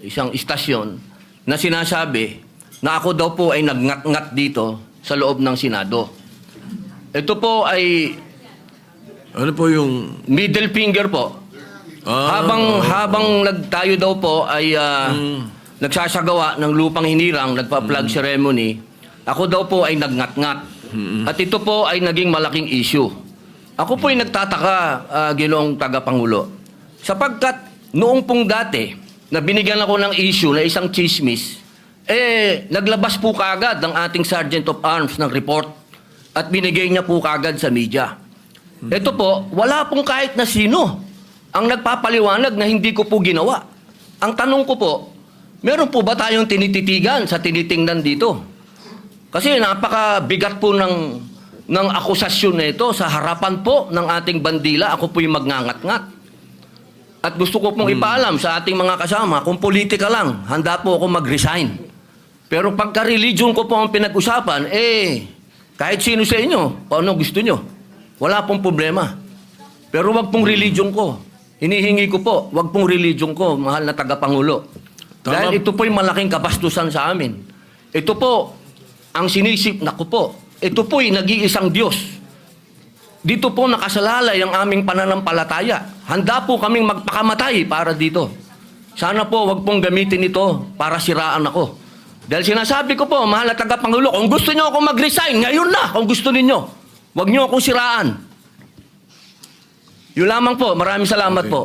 isang istasyon na sinasabi na ako daw po ay nagngat-ngat dito sa loob ng Senado. Ito po ay Ano po yung... middle finger po. Ah, habang habang nagtayo daw po ay ah, nagsasagawa ng lupang hinirang, nagpa-flag ceremony, ako daw po ay nagngat-ngat. At ito po ay naging malaking issue. Ako po ay nagtataka, ah, ginoong tagapangulo. Sapagkat noong pong dati, na binigyan ako ng issue na isang chismis, eh, naglabas po kaagad ng ating Sergeant of Arms ng report at binigay niya po kaagad sa media. Ito po, wala pong kahit na sino ang nagpapaliwanag na hindi ko po ginawa. Ang tanong ko po, meron po ba tayong tinititigan sa tinitingnan dito? Kasi napakabigat po ng, ng akusasyon na ito sa harapan po ng ating bandila. Ako po yung magngangat-ngat. At gusto ko pong ipaalam sa ating mga kasama, kung politika lang, handa po ako mag-resign. Pero pagka religion ko po ang pinag-usapan, eh, kahit sino sa inyo, kung ano gusto nyo, wala pong problema. Pero wag pong religion ko. Hinihingi ko po, wag pong religion ko, mahal na tagapangulo. Tama. Dahil ito po yung malaking kabastusan sa amin. Ito po, ang sinisip na ko po, ito po yung nag-iisang Diyos. Dito po nakasalalay ang aming pananampalataya. Handa po kaming magpakamatay para dito. Sana po wag pong gamitin ito para siraan ako. Dahil sinasabi ko po, mahal na tagapangulo, kung gusto niyo ako mag-resign, ngayon na, kung gusto ninyo. Huwag niyo akong siraan. Yun lamang po. Maraming salamat Okay. po.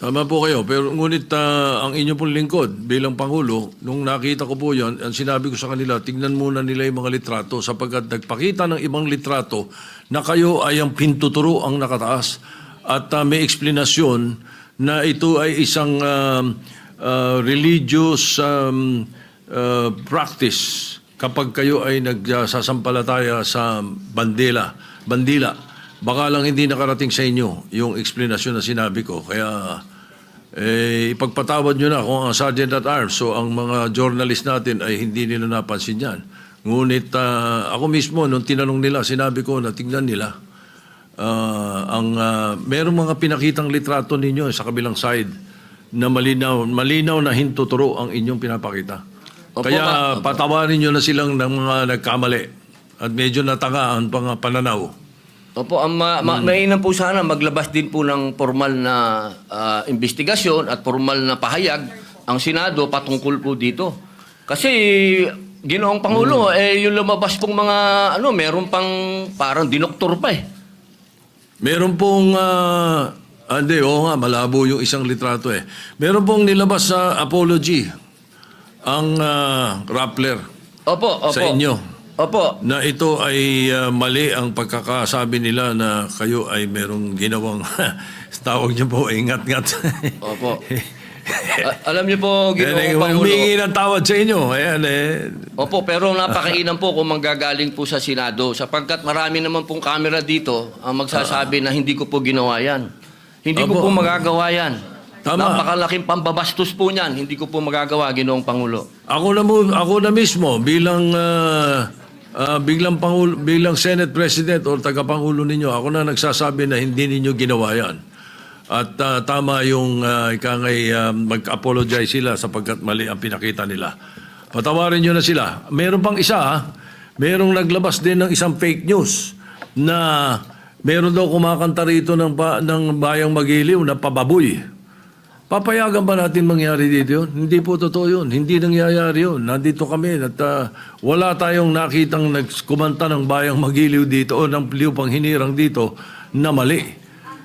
Tama po kayo, pero ngunit ah, ang inyo pong lingkod bilang Pangulo, nung nakita ko po yan, ang sinabi ko sa kanila, tignan muna nila yung mga litrato sapagkat nagpakita ng ibang litrato na kayo ay ang pintuturo ang nakataas at ah, may eksplanasyon na ito ay isang um, ah, religious um, ah, practice kapag kayo ay nagsasampalataya sa bandila, bandila. Baka lang hindi nakarating sa inyo yung explanation na sinabi ko. Kaya eh, ipagpatawad nyo na kung ang Sergeant at Arms so ang mga journalist natin ay hindi nila napansin yan. Ngunit ah, ako mismo, nung tinanong nila, sinabi ko na tignan nila. Ah, ang ah, merong mga pinakitang litrato ninyo sa kabilang side na malinaw, malinaw na hintuturo ang inyong pinapakita. Opo, Kaya ba- patawarin nyo na silang ng mga nagkamali at medyo natangaan pang pananaw. Opo, ang ma- ma- mainam po sana maglabas din po ng formal na ah, investigasyon at formal na pahayag ang Senado patungkol po dito. Kasi ginoong Pangulo, eh yung lumabas pong mga ano, meron pang parang dinoktor pa eh. Meron pong, ah, hindi, oo nga, malabo yung isang litrato eh. Meron pong nilabas sa apology ang ah, Rappler Opo, opo. sa inyo Opo. na ito ay ah, mali ang pagkakasabi nila na kayo ay merong ginawang, tawag niyo po, ingat-ngat. Opo. Alam niyo po, ginoong Pangulo. humingi ng tawad sa inyo. Ayan eh. Opo, pero napakainam po kung manggagaling po sa Senado sapagkat marami naman pong camera dito ang magsasabi na hindi ko po ginawa yan. Hindi ko Opo. po magagawa yan. Tama. Napakalaking pambabastos po niyan. Hindi ko po magagawa, ginoong Pangulo. Ako na mo, ako na mismo bilang ah, ah, biglang pangulo, bilang Senate President o tagapangulo ninyo, ako na nagsasabi na hindi ninyo ginawa 'yan. At ah, tama yung uh, ikangay ah, mag-apologize sila sapagkat mali ang pinakita nila. Patawarin nyo na sila. Meron pang isa, ah. merong naglabas din ng isang fake news na meron daw kumakanta rito ng, ba, ng bayang magiliw na pababoy. Papayagan ba natin mangyari dito yun? Hindi po totoo yun. Hindi nangyayari yun. Nandito kami at ah, wala tayong nakitang nagkumanta ng bayang magiliw dito o ng liupang hinirang dito na mali.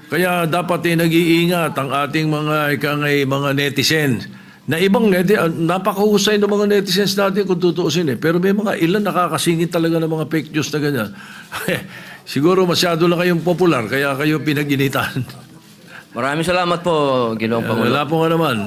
Kaya dapat eh, nag-iingat ang ating mga ikangay mga netizens na ibang neti, ah, napakahusay ng mga netizens natin kung tutuusin eh. Pero may mga ilan nakakasingit talaga ng mga fake news na ganyan. Siguro masyado lang kayong popular kaya kayo pinag-initan. Maraming salamat po, ginoong Pangulo. Wala po nga naman.